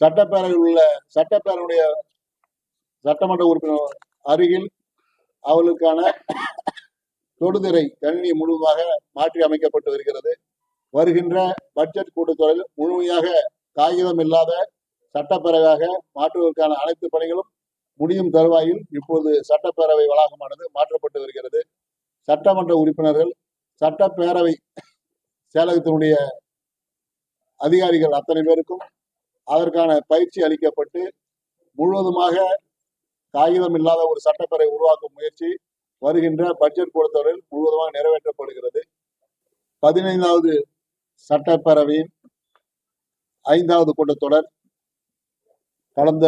சட்டப்பேரவையில் உள்ள சட்டப்பேரவையுடைய சட்டமன்ற உறுப்பினர் அருகில் அவர்களுக்கான தொடுதிரை கணினி முழுவதுமாக மாற்றி அமைக்கப்பட்டு வருகிறது வருகின்ற பட்ஜெட் கூட்டத்தொடரில் முழுமையாக காகிதம் இல்லாத சட்டப்பேரவையாக மாற்றுவதற்கான அனைத்து பணிகளும் முடியும் தருவாயில் இப்போது சட்டப்பேரவை வளாகமானது மாற்றப்பட்டு வருகிறது சட்டமன்ற உறுப்பினர்கள் சட்டப்பேரவை செயலகத்தினுடைய அதிகாரிகள் அத்தனை பேருக்கும் அதற்கான பயிற்சி அளிக்கப்பட்டு முழுவதுமாக காகிதம் இல்லாத ஒரு சட்டப்பேரவை உருவாக்கும் முயற்சி வருகின்ற பட்ஜெட் கூட்டத்தொடரில் முழுவதுமாக நிறைவேற்றப்படுகிறது. பதினைந்தாவது சட்டப்பேரவையின் ஐந்தாவது கூட்டத்தொடர் கடந்த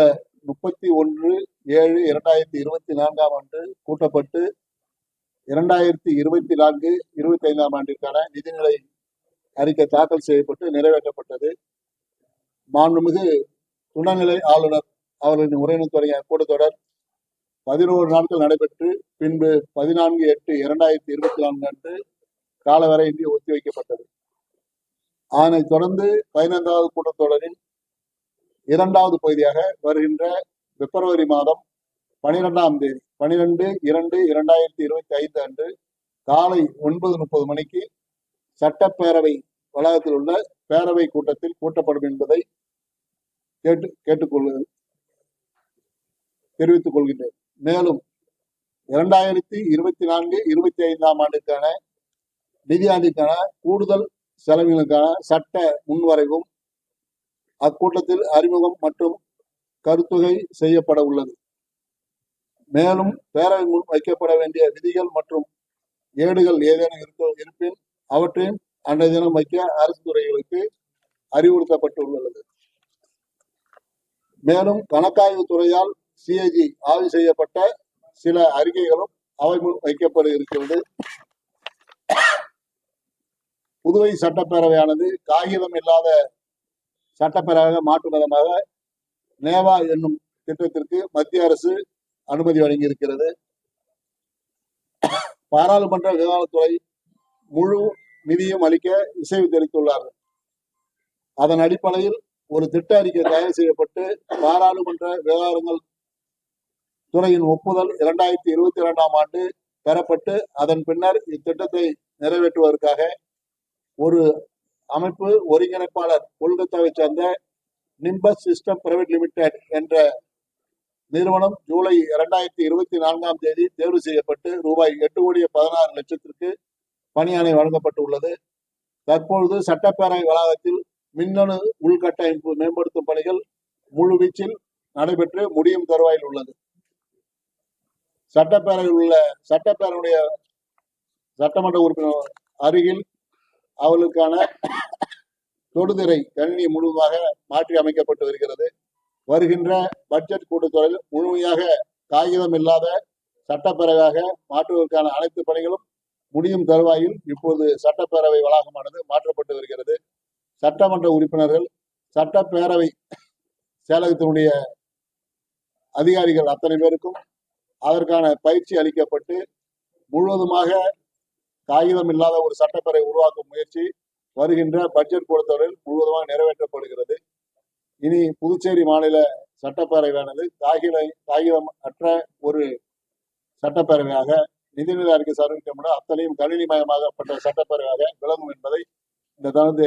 முப்பத்தி ஒன்று ஏழு இரண்டாயிரத்தி இருபத்தி நான்காம் ஆண்டு கூட்டப்பட்டு இரண்டாயிரத்தி இருபத்தி நான்கு இருபத்தி ஐந்தாம் ஆண்டிற்கான நிதிநிலை அறிக்கை தாக்கல் செய்யப்பட்டு நிறைவேற்றப்பட்டது. மாண்புமிகு துணைநிலை ஆளுநர் அவர்களின் உரையினர் தொடங்கிய கூட்டத்தொடர் பதினோரு நாட்கள் நடைபெற்று பின்பு பதினான்கு எட்டு இரண்டாயிரத்தி இருபத்தி நான்கு அன்று காலவரையின்றி ஒத்திவைக்கப்பட்டது அதனைத் தொடர்ந்து பதினைந்தாவது கூட்டத்தொடரின் இரண்டாவது பகுதியாக வருகின்ற பிப்ரவரி மாதம் பனிரெண்டாம் தேதி பனிரெண்டு இரண்டு இரண்டாயிரத்தி இருபத்தி ஐந்து அன்று காலை ஒன்பது முப்பது மணிக்கு சட்டப்பேரவை வளாகத்தில் உள்ள பேரவை கூட்டத்தில் கூட்டப்படும் என்பதை கேட்டு கேட்டுக்கொள்ள தெரிவித்துக் கொள்கின்றேன். மேலும் இரண்டாயிரத்தி இருபத்தி நான்கு இருபத்தி ஐந்தாம் ஆண்டுக்கான நிதியாண்டிற்கான கூடுதல் செலவினங்களுக்கான சட்ட முன்வரைவும் அக்கூட்டத்தில் அறிமுகம் மற்றும் கருத்துகை செய்யப்பட உள்ளது. மேலும் பேரவை முன் வைக்கப்பட வேண்டிய விதிகள் மற்றும் ஏடுகள் ஏதேனும் இருக்க இருப்பின் அவற்றையும் அன்றைய தினம் வைக்க அரசு துறைகளுக்கு அறிவுறுத்தப்பட்டுள்ளது. மேலும் கணக்காய்வு துறையால் சிஏஜி ஆய்வு செய்யப்பட்ட சில அறிக்கைகளும் அவை முன் வைக்கப்பட இருக்கிறது புதுவை சட்டப்பேரவையானது காகிதம் இல்லாத சட்டப்பேரவையாக மாற்றும் விதமாக நேவா என்னும் திட்டத்திற்கு மத்திய அரசு அனுமதி வழங்கியிருக்கிறது. பாராளுமன்ற விவகாரத்துறை முழு நிதியும் அளிக்க இசைவு தெரிவித்துள்ளார்கள். அதன் அடிப்படையில் ஒரு திட்ட அறிக்கை தயார் செய்யப்பட்டு பாராளுமன்ற விவகாரங்கள் துறையின் ஒப்புதல் இரண்டாயிரத்தி இருபத்தி இரண்டாம் ஆண்டு பெறப்பட்டு அதன் பின்னர் இத்திட்டத்தை நிறைவேற்றுவதற்காக ஒரு அமைப்பு ஒருங்கிணைப்பாளர் கொல்கத்தாவை சேர்ந்த நிம்பஸ் சிஸ்டம் பிரைவேட் லிமிடெட் என்ற நிறுவனம் ஜூலை இரண்டாயிரத்தி இருபத்தி நான்காம் தேதி தேர்வு செய்யப்பட்டு ரூபாய் எட்டு கோடியே பதினாறு லட்சத்திற்கு பணியாணை வழங்கப்பட்டுள்ளது. தற்பொழுது சட்டப்பேரவை வளாகத்தில் மின்னணு உள்கட்டமைப்பு மேம்படுத்தும் பணிகள் முழுவீச்சில் நடைபெற்று முடியும் தருவாயில் உள்ளது. சட்டப்பேரவையில் உள்ள சட்டப்பேரவையுடைய சட்டமன்ற உறுப்பினர் அருகில் அவர்களுக்கான தொடுதிரை கணினி முழுவதாக மாற்றி அமைக்கப்பட்டு வருகிறது. வருகின்ற பட்ஜெட் கூட்டத்தொடரில் முழுமையாக காகிதம் இல்லாத சட்டப்பேரவையாக மாற்றுவதற்கான அனைத்து பணிகளும் முடியும் தருவாயில் இப்போது சட்டப்பேரவை வளாகமானது மாற்றப்பட்டு வருகிறது. சட்டமன்ற உறுப்பினர்கள் சட்டப்பேரவை செயலகத்தினுடைய அதிகாரிகள் அத்தனை பேருக்கும் அதற்கான பயிற்சி அளிக்கப்பட்டு முழுவதுமாக காகிதம் இல்லாத ஒரு சட்டப்பேரவை உருவாக்கும் முயற்சி வருகின்ற பட்ஜெட் பொறுத்தவரையில் முழுவதுமாக நிறைவேற்றப்படுகிறது. இனி புதுச்சேரி மாநில சட்டப்பேரவையானது காகித காகிதம் அற்ற ஒரு சட்டப்பேரவையாக நிதிநிலை அறிக்கை சமர்ப்பிக்கப்பட அத்தனையும் கணினிமயமாகப்பட்ட சட்டப்பேரவையாக விளங்கும் என்பதை இந்த தனது